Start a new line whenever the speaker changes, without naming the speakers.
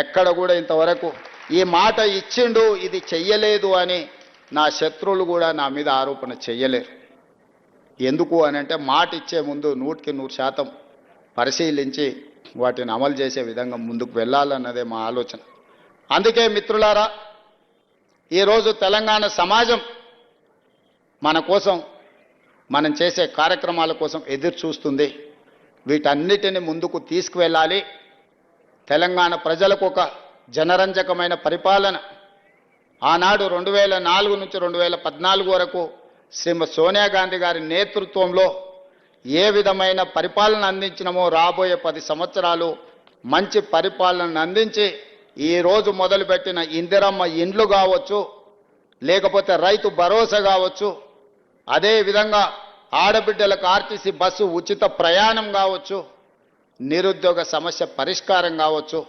ఎక్కడ కూడా ఇంతవరకు ఈ మాట ఇచ్చిండు ఇది చెయ్యలేదు అని నా శత్రువులు కూడా నా మీద ఆరోపణ చెయ్యలేరు. ఎందుకు అని అంటే మాట ఇచ్చే ముందు నూటికి నూరు శాతం పరిశీలించి వాటిని అమలు చేసే విధంగా ముందుకు వెళ్ళాలన్నదే మా ఆలోచన. అందుకే మిత్రులారా ఈరోజు తెలంగాణ సమాజం మన కోసం మనం చేసే కార్యక్రమాల కోసం ఎదురు చూస్తుంది. వీటన్నిటిని ముందుకు తీసుకువెళ్ళాలి. తెలంగాణ ప్రజలకు ఒక జనరంజకమైన పరిపాలన. ఆనాడు రెండు వేల నాలుగు నుంచి రెండు వేల పద్నాలుగు వరకు శ్రీమతి సోనియా గాంధీ గారి నేతృత్వంలో ఏ విధమైన పరిపాలన అందించినమో రాబోయే పది సంవత్సరాలు మంచి పరిపాలనను అందించి ఈ రోజు మొదలుపెట్టిన ఇందిరమ్మ ఇండ్లు కావచ్చు లేకపోతే రైతు భరోసా కావచ్చు అదేవిధంగా ఆడబిడ్డలకు ఆర్టీసీ బస్సు ఉచిత ప్రయాణం కావచ్చు నిరుద్యోగ సమస్య పరిష్కారం కావచ్చు.